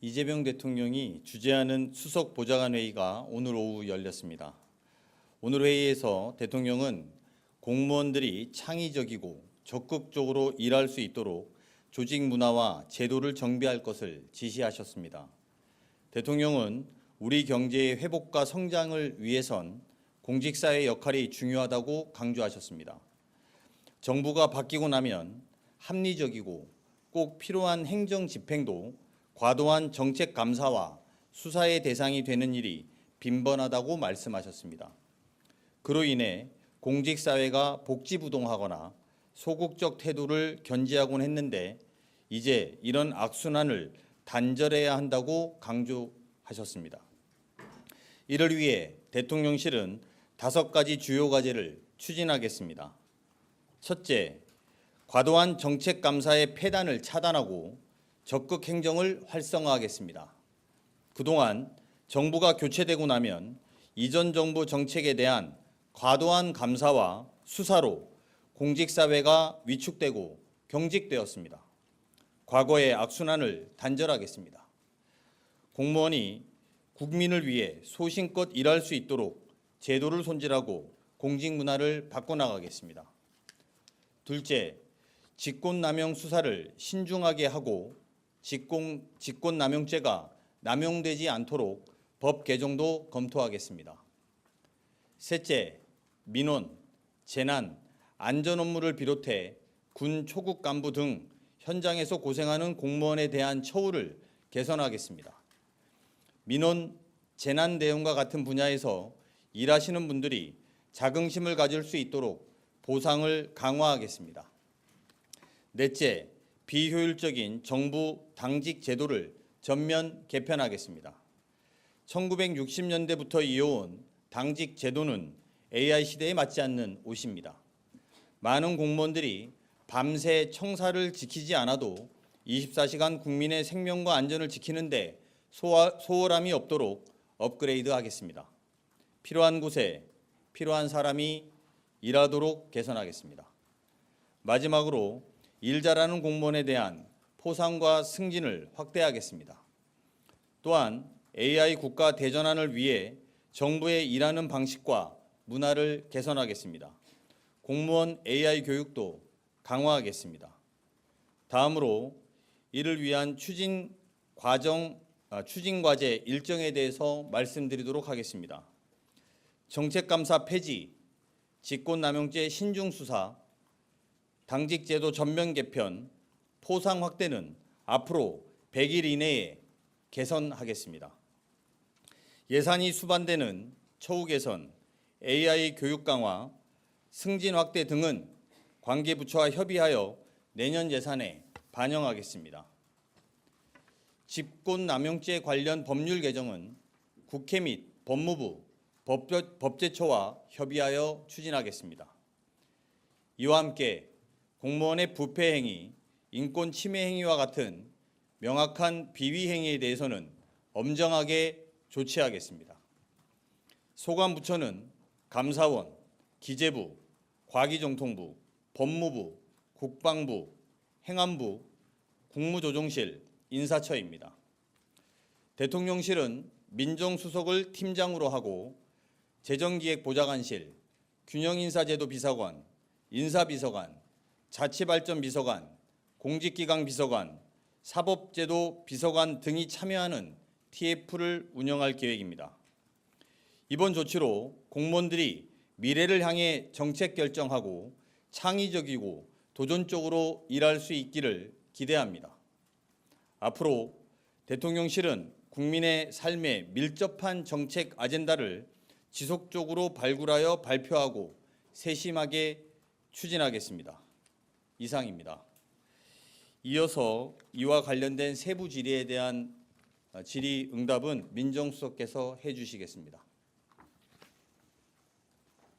이재명 대통령이 주재하는 수석 보좌관 회의가 오늘 오후 열렸습니다. 오늘 회의에서 대통령은 공무원들이 창의적이고 적극적으로 일할 수 있도록 조직 문화와 제도를 정비할 것을 지시하셨습니다. 대통령은 우리 경제의 회복과 성장을 위해선 공직사의 역할이 중요하다고 강조하셨습니다. 정부가 바뀌고 나면 합리적이고 꼭 필요한 행정 집행도 과도한 정책 감사와 수사의 대상이 되는 일이 빈번하다고 말씀하셨습니다. 그로 인해 공직사회가 복지부동하거나 소극적 태도를 견지하곤 했는데 이제 이런 악순환을 단절해야 한다고 강조하셨습니다. 이를 위해 대통령실은 다섯 가지 주요 과제를 추진하겠습니다. 첫째, 과도한 정책 감사의 폐단을 차단하고 적극 행정을 활성화하겠습니다. 그동안 정부가 교체되고 나면 이전 정부 정책에 대한 과도한 감사와 수사로 공직사회가 위축되고 경직되었습니다. 과거의 악순환을 단절하겠습니다. 공무원이 국민을 위해 소신껏 일할 수 있도록 제도를 손질하고 공직 문화를 바꿔나가겠습니다. 둘째, 직권남용 수사를 신중하게 하고 직권, 직권남용죄가 남용되지 않도록 법 개정도 검토하겠습니다. 셋째, 민원, 재난, 안전 업무를 비롯해 군 초급 간부 등 현장에서 고생하는 공무원에 대한 처우를 개선하겠습니다. 민원, 재난 대응과 같은 분야에서 일하시는 분들이 자긍심을 가질 수 있도록 보상을 강화하겠습니다. 넷째, 비효율적인 정부 당직 제도를 전면 개편하겠습니다. 1960년대부터 이어온 당직 제도는 AI 시대에 맞지 않는 옷입니다. 많은 공무원들이 밤새 청사를 지키지 않아도 24시간 국민의 생명과 안전을 지키는데 소홀함이 없도록 업그레이드 하겠습니다. 필요한 곳에 필요한 사람이 일하도록 개선하겠습니다. 마지막으로 일 잘하는 공무원에 대한 포상과 승진을 확대하겠습니다. 또한 AI 국가 대전환을 위해 정부의 일하는 방식과 문화를 개선하겠습니다. 공무원 AI 교육도 강화하겠습니다. 다음으로 이를 위한 추진 과정 아, 추진 과제 일정에 대해서 말씀드리도록 하겠습니다. 정책감사 폐지, 직권남용죄 신중 수사, 당직 제도 전면 개편, 포상 확대는 앞으로 100일 이내에 개선하겠습니다. 예산이 수반되는 처우 개선, AI 교육 강화, 승진 확대 등은 관계 부처와 협의하여 내년 예산에 반영하겠습니다. 직권남용죄 관련 법률 개정은 국회 및 법무부, 법제처와 협의하여 추진하겠습니다. 이와 함께 공무원의 부패 행위, 인권 침해 행위와 같은 명확한 비위 행위에 대해서는 엄정하게 조치하겠습니다. 소관부처는 감사원, 기재부, 과기정통부, 법무부, 국방부, 행안부, 국무조정실, 인사처입니다. 대통령실은 민정수석을 팀장으로 하고 재정기획보좌관실, 균형인사제도 비서관, 인사비서관, 자치발전 비서관, 공직기강 비서관, 사법제도 비서관 등이 참여하는 TF를 운영할 계획입니다. 이번 조치로 공무원들이 미래를 향해 정책 결정하고 창의적이고 도전적으로 일할 수 있기를 기대합니다. 앞으로 대통령실은 국민의 삶에 밀접한 정책 아젠다를 지속적으로 발굴하여 발표하고 세심하게 추진하겠습니다. 이상입니다. 이어서 이와 관련된 세부 질의에 대한 질의 응답은 민정수석께서 해 주시겠습니다.